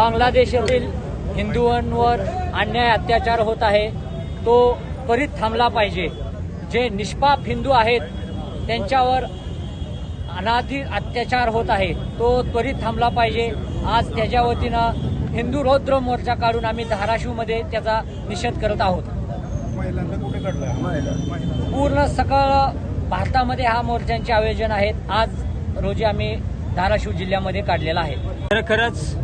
बांगलादेशातील हिंदूंवर अन्याय अत्याचार होत आहे तो त्वरित थांबला पाहिजे. जे निष्पाप हिंदू आहेत त्यांच्यावर अनाधी अत्याचार होत आहे तो त्वरित थांबला पाहिजे. आज त्याच्या वतीनं हिंदू रौद्र मोर्चा काढून आम्ही धाराशिवमध्ये त्याचा निषेध करत आहोत. पूर्ण सकळ भारतामध्ये हा मोर्चांचे आयोजन आहेत. आज रोजी आम्ही धाराशिव जिल्ह्यामध्ये काढलेला आहे. खरंच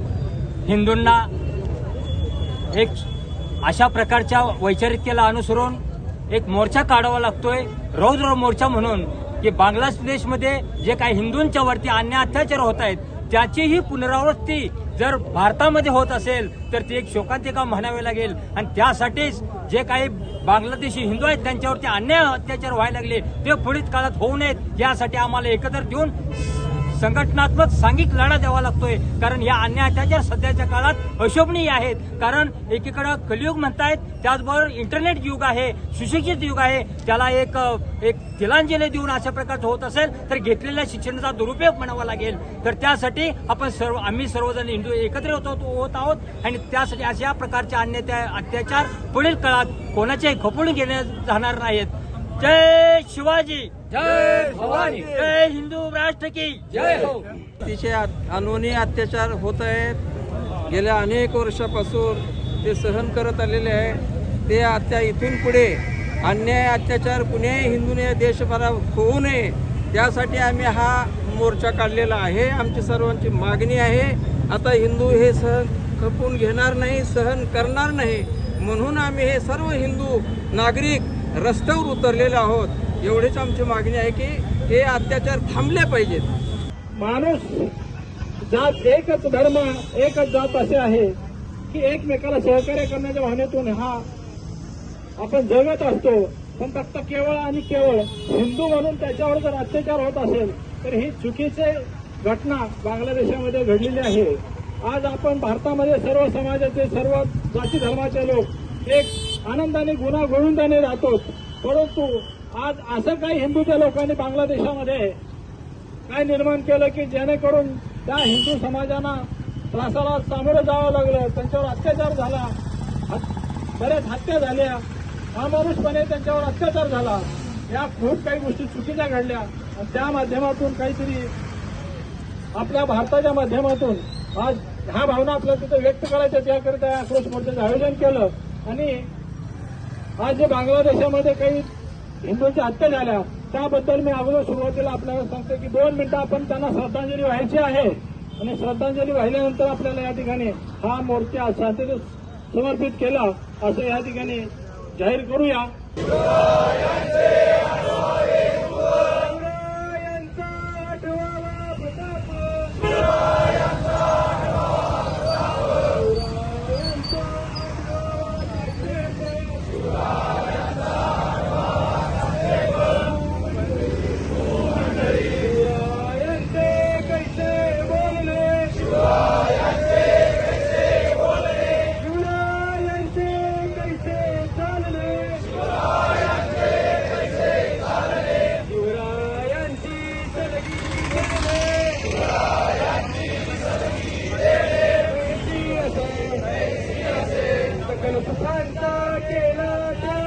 हिंदूंना एक अशा प्रकारच्या वैचारिकतेला अनुसरून एक मोर्चा काढावा लागतोय रोज मोर्चा म्हणून की बांगलादेशमध्ये जे काही हिंदूंच्या वरती अन्याय अत्याचार होत आहेत त्याचीही पुनरावृत्ती जर भारतामध्ये होत असेल तर ती एक शोकांतिका म्हणावी लागेल. आणि त्यासाठीच जे काही बांगलादेशी हिंदू आहेत त्यांच्यावरती अन्याय अत्याचार व्हायला लागले ते पुढील काळात होऊ नयेत यासाठी आम्हाला एकत्र देऊन संघटनात्मक सांघिक लढा द्यावा लागतोय. कारण या अन्याय अत्याचार सध्याच्या काळात अशोभनीय आहेत. कारण एकीकडं कलियुग म्हणतायत त्याचबरोबर इंटरनेट युग आहे सुशिक्षित युग आहे. त्याला एक एक तिलांजली देऊन अशा प्रकारचं होत असेल तर घेतलेल्या शिक्षणाचा दुरुपयोग म्हणावा लागेल. तर त्यासाठी आपण सर्व आम्ही सर्वजण हिंदू एकत्र होत होत आहोत. आणि त्यासाठी अशा प्रकारचे अन्य त्या अत्याचार पुढील काळात कोणाच्याही खपवून घेण्यात जाणार नाहीत. जय शिवाजी! जय भवानी। जय हिंदू राष्ट्र की जय हो। अतिशय अनोनी अत्याचार होत आहेत. गेल्या अनेक वर्षापासून ते सहन करत आलेले आहे. ते आता इथून पुढे अन्याय अत्याचार कुणीही हिंदूने देशभरात होऊ नये त्यासाठी आम्ही हा मोर्चा काढलेला आहे. आमची सर्वांची मागणी आहे. आता हिंदू हे सहन खपून घेणार नाही सहन करणार नाही. म्हणून आम्ही हे सर्व हिंदू नागरिक रस्त्यावर उतरलेले आहोत. एवढीच आमची मागणी आहे की हे अत्याचार थांबले पाहिजेत. माणूस जात एकच धर्म एकच जात असे आहे की एकमेकाला सहकार्य करण्याच्या भावनेतून हा आपण जगत असतो. पण फक्त केवळ आणि केवळ हिंदू म्हणून त्याच्यावर जर अत्याचार होत असेल तर ही चुकीचे घटना बांगलादेशामध्ये घडलेली आहे. आज आपण भारतामध्ये सर्व समाजाचे सर्व जाती धर्माचे लोक एक आनंदाने गुन्हा गोविंदाने राहतो. परंतु आज असं काही हिंदूच्या लोकांनी बांगलादेशामध्ये काय निर्माण केलं की जेणेकरून त्या हिंदू समाजांना त्रासाला सामोरं जावं लागलं त्यांच्यावर अत्याचार झाला बऱ्याच हत्या झाल्या अमानुषपणे त्यांच्यावर अत्याचार झाला. या खूप काही गोष्टी चुकीच्या घडल्या. आणि त्या माध्यमातून काहीतरी आपल्या भारताच्या माध्यमातून आज ह्या भावना आपल्याला तिथे व्यक्त करायच्या त्याकरिता या आक्रोश मोर्चाचं आयोजन केलं. आणि आज जे बांगलादेशामध्ये काही हिंदूंच्या हत्या झाल्या. त्याबद्दल मी अगोदर सुरुवातीला आपल्याला सांगतो की दोन मिनिटं आपण त्यांना श्रद्धांजली व्हायची आहे. आणि श्रद्धांजली वाहिल्यानंतर आपल्याला या ठिकाणी हा मोर्चा शांतीने समर्पित केला. असं या ठिकाणी जाहीर करूया. केला